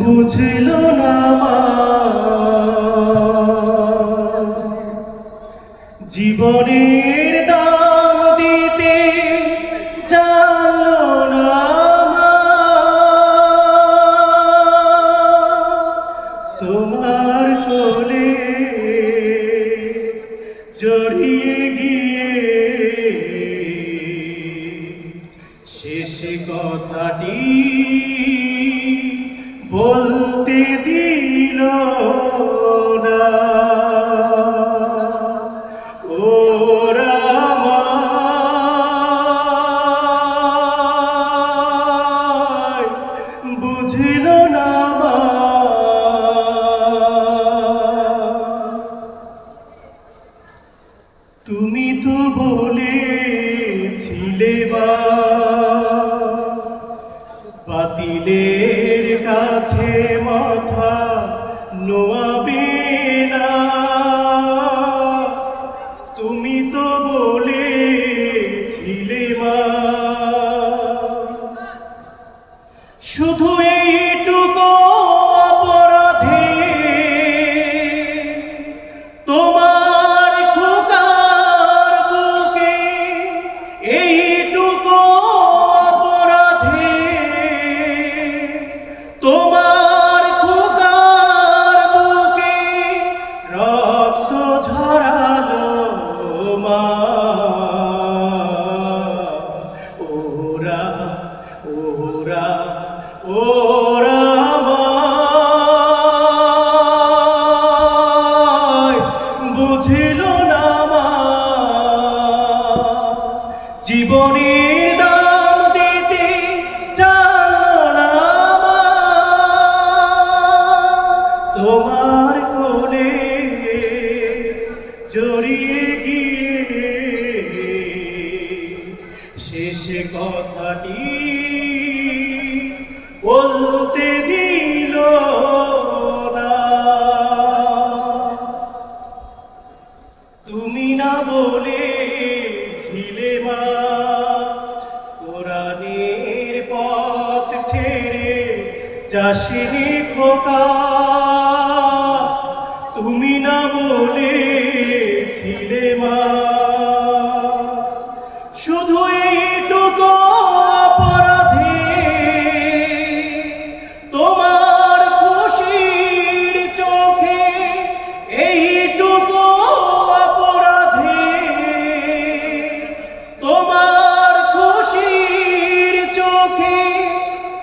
বুঝল না জীবনের দাম দিতে জানলো না। তোমার কোলে জড়িয়ে গিয়ে শেষ কথাটি বলতে দিল না। না তুমি তো বলেছিলে বা বাতিলের কাছে মাথা নোয়াবে না। তুমি তো বলেছিলে মা। শুধু এইটুকু অপরাধে তোমার খোকার বুকে এইটুকু ওরা ওরা বুঝিল না মা। জীবনের দাম দিতে জানলো না মা। তোমার কোলে জড়িয়ে গিয়ে শেষ কথাটি বলতে দিল না। তুমি না বলেছিলে মা, কোরআনের পথ ছেড়ে যাসিনি খোকা। তুমি না বলেছিলে মা শুধু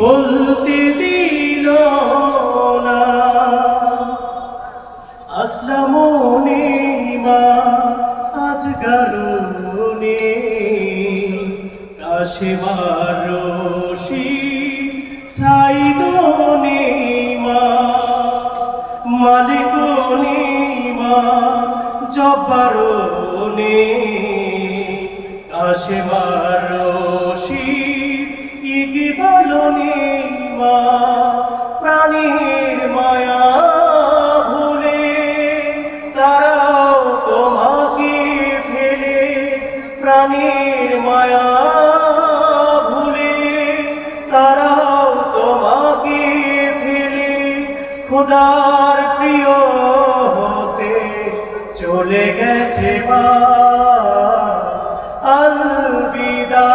বলতে দিল না। আসলামনে মা, আজ গারুনে রাশেবার রশি সাইদনে মা, মালিকনে মা, জব্বারনে রাশেবার রশি কি কি বলনি মা প্রাণীর মায়া ভুলে তারাও তোমাকে ফেলে, প্রাণীর মায়া ভুলে তারাও তোমাকে ফেলে। খোদার প্রিয় হতে চলে গেছে মা, আলবিদা।